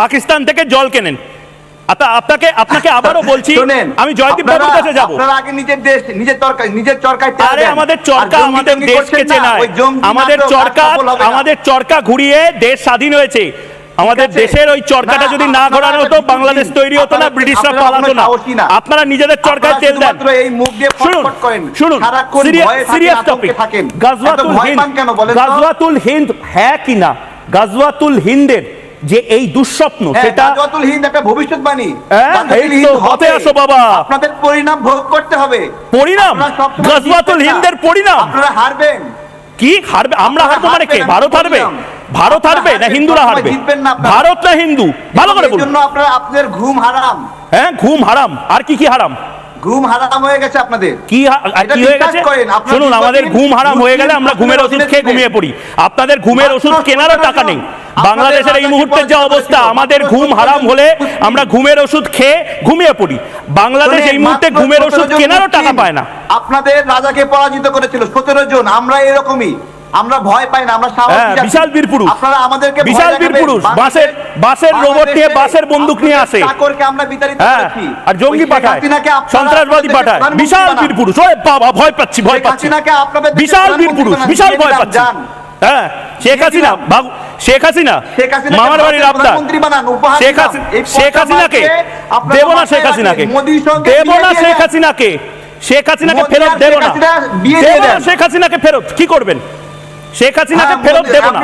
পাকিস্তান থেকে জল কেনেন। আপনাকে আপনাকে আবারও বলছি আমি জয়দীপ বাবুর কাছে যাব। আপনারা আগে নিজের দেশ নিজের তরকারি নিজের চরকায় আরে আমাদের চরকা আমাদের দেশকে চেনায়। আমাদের চরকা। আমাদের চরকা ঘুরিয়ে দেশ স্বাধীন হয়েছে। আমাদের দেশের ওই চরকাটা যদি না ঘোরানো হতো বাংলাদেশ তৈরি হতো না ব্রিটিশরা পালাতো না। আপনারা নিজেদের চরকায় তেল দেন। শুনুন করেন। শুনুন সিরিয়াস টপিক গাজওয়াতুল হিন্দ? গাজওয়াতুল হিন্দ হ্যাঁ কিনা গাজওয়াতুল হিন্দের যে এই দুঃস্বপ্ন হ্যাঁ, সেটা হিন্দ একটা ভবিষ্যৎবাণী। হ্যাঁ, এই তো, হতে আসো বাবা। আপনাদের পরিণাম ভোগ করতে হবে। পরিণাম। হিন্দের পরিণাম? আপনারা হারবেন। কি? হারবে? আমরা হারবো মানে কে? ভারত হারবে? ভারত হারবে না হিন্দুরা হারবে। ভারত না হিন্দু? ভালো করে বলুন। জন্য আপনারা আপনাদের ঘুম হারাম। হ্যাঁ ঘুম হারাম। আর কি কি হারাম? ঘুম হারাম হয়ে গেছে আপনাদের। কি কি হয়ে গেছে? শুনুন আমাদের ঘুম হারাম হয়ে গেলে আমরা ঘুমের ওষুধ খেয়ে ঘুমিয়ে পড়ি। আপনাদের ঘুমের ওষুধ কেনারও টাকা নেই। বাংলাদেশের এই রাজাকে মুহূর্তের যে অবস্থা আমাদের ঘুম হারাম হলে আমরা ঘুমের ওষুধ খেয়ে ঘুমিয়ে পড়ি বাংলাদেশ এই মুহূর্তে ঘুমের ওষুধ কেনারও টাকা পায় না আপনাদের রাজাকে পরাজিত করেছিল সতেরো জন আমরা এরকমই আমরা ভয় পাই না আমরা হ্যাঁ, বিশাল বীর পুরুষ। আপনারা আমাদেরকে বিশাল বীর পুরুষ। বাসের- বাসের রোবট নিয়ে বাসের বন্দুক নিয়ে আসে। চাকরকে আমরা বিতাড়িত হ্যাঁ করেছি। আর জঙ্গি পাঠায় সন্ত্রাসবাদী পাঠায় বিশাল। বীর পুরুষ ওরে বাবা ভয় পাচ্ছি ভয় পাচ্ছি আপনাদের বিশাল বীর পুরুষ বিশাল ভয় পাচ্ছি। হ্যাঁ শেখ হাসিনা শেখ হাসিনা মামার বাড়ির উপহার শেখ হাসিনাকে দেব না শেখ হাসিনাকে। দেব না শেখ হাসিনাকে। শেখ হাসিনাকে ফেরত দেব না। দেব না শেখ হাসিনাকে ফেরত কি করবেন? শেখ হাসিনাকে ফেরত দেব না।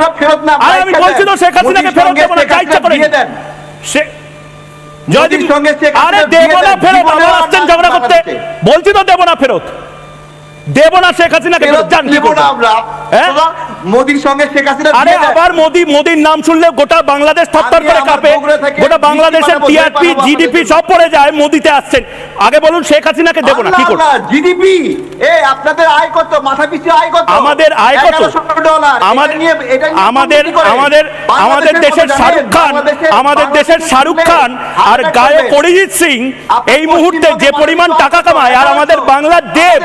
আর আমি বলছি তো। শেখ হাসিনাকে ফেরত দেব না যা ইচ্ছা সঙ্গে আরে দেব না ফেরত আর আসছেন ঝগড়া করতে। বলছি তো দেব না ফেরত। দেব না শেখ হাসিনাকে ফেরত ফেরত যান দেব না আমরা। হ্যাঁ? মোদির সঙ্গে শেখ হাসিনা আরে আবার মোদি মোদির নাম শুনলে গোটা বাংলাদেশ থরথর করে কাঁপে। গোটা বাংলাদেশের টিআরপি জিডিপি সব পড়ে যায় মোদিতে আসছেন। আগে বলুন শেখ হাসিনাকে দেব না কি করব জিডিপি। এ আপনাদের আয় কত? মাথা পিছু আয় কত? আমাদের আয় কত? ডলার। আমাদের আমাদের? আমাদের আমাদের দেশের শাহরুখ খান আমাদের দেশের শাহরুখ খান আর গায়ক অরিজিৎ সিং এই মুহূর্তে যে পরিমাণ টাকা কামায় আর আমাদের? বাংলার দেব।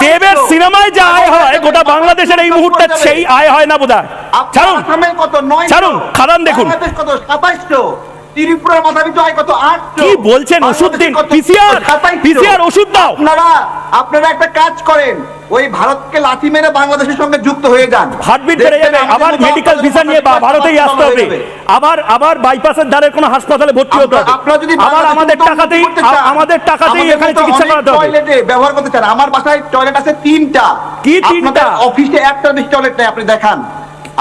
দেবের সিনেমায় যা আয় হয় গোটা বাংলাদেশের এই মুহূর্তে সেই আয় হয় না বোধ হয় ছাড়ুন কত নয় ছাড়ুন, খাদান দেখুন। বাংলাদেশ কত সাতাইশশো ত্রিপুরার মাথা পিছু আয় কত কি বলছেন? ওষুধ দিন। ওষুধ দাও। আপনারা আপনারা একটা কাজ করেন ওই ভারতকে লাথি মেরে বাংলাদেশের সঙ্গে যুক্ত হয়ে যান। হার্টবিট বেড়ে যাবে আবার মেডিকেল ভিসা নিয়ে ভারতেই আসতে হবে। আবার আবার বাইপাসের ধারে কোনো হাসপাতালে ভর্তি হতে হবে। আপনারা যদি আবার আমাদের টাকাতেই আমাদের টাকাতেই এখানে চিকিৎসা করাতে হবে। টয়লেটে ব্যবহার করতে চান। আমার বাসায় টয়লেট আছে তিনটা। কি তিনটা? অফিসে একটা বেশি টয়লেট নেই আপনি দেখান।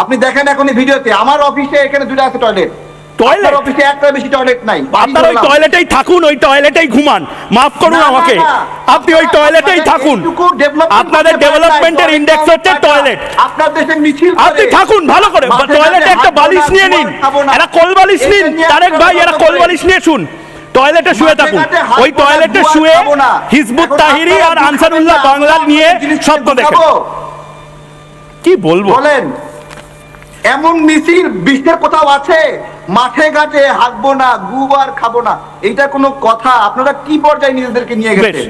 আপনি দেখেন এখন এই ভিডিওতে আমার অফিসে এখানে দুটো আছে টয়লেট টয়লেট? অফিসে একটা বেশি টয়লেট নাই। আপনার ওই টয়লেটেই থাকুন ওই টয়লেটেই ঘুমান। মাফ করুন আমাকে। আপনি ওই টয়লেটেই থাকুন। আপনাদের ডেভেলপমেন্টের ইন্ডেক্স হচ্ছে টয়লেট আপনার দেশে মিছিল আপনি থাকুন ভালো করে। টয়লেটে একটা বালিশ নিয়ে নিন। খাব কোল বালিশ নিন। তারেক ভাই এরা কোল বালিশ নিয়ে শুন। টয়লেটে শুয়ে থাকুন। ওই টয়লেটে শুয়ে হিজবুত তাহিরি আর আনসারুল্লাহ আমরা নিয়ে স্বপ্ন। দেখেন। কি বলব? বলেন। এমন মিছিল বিশ্বের কোথাও আছে? মাঠে, ঘাটে হাঁকবো না, গুবার খাব না। এইটা কোনো কথা? আপনারা কি পর্যায়ে নিজেদেরকে নিয়ে গেছেন?